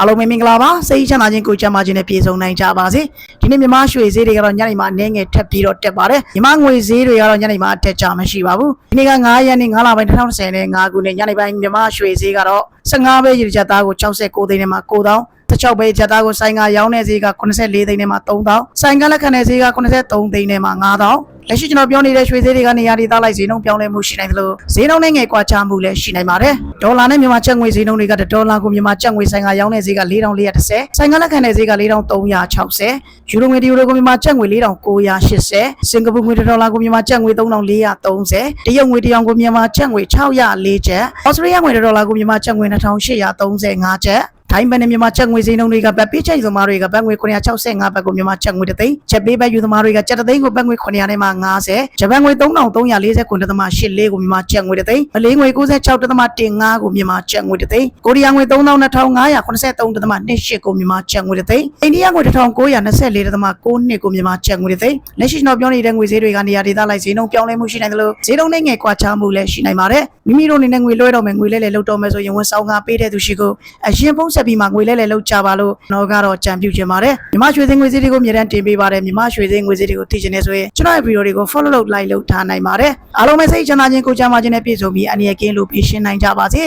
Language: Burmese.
အားလုံးပဲမင်္ဂလာပါစိတ်ချမ်းသာခြင်းကိုယ်ချမ်းသာခြင်းနဲ့ပြည့်စုံနိုင်ကြပါစေဒီနေ့မြန်မာရွှေဈေးတွေကတော့ညနေမှာအနည်းငယ်ထပ်ပြီးတော့တက်ပါတယ်မြန်မာငွေဈေးတွေကတော့ညနေမှာတက်ကြမရှိပါဘူးဒီနေ့က9ရက်နေ့9လပိုင်း2025ခုနှစ်ညနေပိုင်းမြန်မာရွှေဈေးကတော့15ပဲရေချသားကို69သိန်းနဲ့မှာ9000 16ပဲချက်သားကိုဆိုင်ကရောင်းတဲ့ဈေးက84သိန်းနဲ့မှ3000ဆိုင်ကလက်ခံတဲ့ဈေးက83သိန်းနဲ့မှ9000လက်ရှိကျွန်တော်ပြောနေတဲ့ရွှေဈေးတွေကနေရာဒေသလိုက်ဈေးနှုန်းပြောင်းလဲမှုရှိနိုင်သလိုဈေးနှုန်းနဲ့ငယ်ကွာခြားမှုလည်းရှိနိုင်ပါတယ်ဒေါ်လာနဲ့မြန်မာကျပ်ငွေဈေးနှုန်းတွေကဒေါ်လာကိုမြန်မာကျပ်ငွေဆိုင်ကရောင်းတဲ့ဈေးက4430ဆိုင်ကလက်ခံတဲ့ဈေးက4360ယူရိုငွေတယူရိုကိုမြန်မာကျပ်ငွေ4980စင်ကာပူငွေဒေါ်လာကိုမြန်မာကျပ်ငွေ3430တရုတ်ငွေတရောင်ကိုမြန်မာကျပ်ငွေ604ကျပ်ဩစတြေးလျငွေဒေါ်လာကိုမြန်မာကျပ်ငွေ2835ကျပ် ဒိုင်းဘန်နဲ့မြန်မာချက်ငွေစင်းနှုန်းတွေကဗတ်ပေးချက်ယူသမားတွေကဗတ်ငွေ965ဘတ်ကိုမြန်မာချက်ငွေတစ်သိန်းချက်ပေးဘတ်ယူသမားတွေကချက်တစ်သိန်းကိုဗတ်ငွေ900နဲ့မှ90ဂျပန်ငွေ3349ဒသမ84ကိုမြန်မာချက်ငွေတစ်သိန်းမလေးငွေ96ဒသမ15ကိုမြန်မာချက်ငွေတစ်သိန်းကိုရီးယားငွေ32,583ဒသမ28ကိုမြန်မာချက်ငွေတစ်သိန်းအိန္ဒိယငွေ1924ဒသမ92ကိုမြန်မာချက်ငွေတစ်သိန်းလက်ရှိကျွန်တော်ပြောနေတဲ့ငွေဈေးတွေကနေရာဒေသလိုက်ဈေးနှုန်းပြောင်းလဲမှုရှိနိုင်တယ်လို့ဈေးနှုန်းနဲ့ငယ်ကွာခြားမှုလည်းရှိနိုင်ပါတယ်မိမိတို့အနေနဲ့ငွေလွှဲတော့မယ်ငွေလဲလဲလောက်တော့မယ်ဆိုရင်ဝန်ဆောင်ကပေးတဲ့သူရှိကိုအရင်ဖုန်းဆက်ပြီးမှငွေလဲလဲလောက်ကြပါလို့ကျွန်တော်ကတော့ကြံပြုချင်ပါတယ်မြမရွှေစင်းငွေစည်းတွေကိုအမြဲတမ်းတင်ပေးပါတယ်မြမရွှေစင်းငွေစည်းတွေကိုသိချင်နေဆိုရင်ကျွန်တော်ရဲ့ဗီဒီယိုတွေကို follow လုပ် like လုပ်ထားနိုင်ပါတယ်အားလုံးပဲစိတ်ချမ်းသာခြင်းကိုယ်ချမ်းသာခြင်းနဲ့ပြည့်စုံပြီးအနည်းကင်းလို့ပြည့်ရှင်းနိုင်ကြပါစေ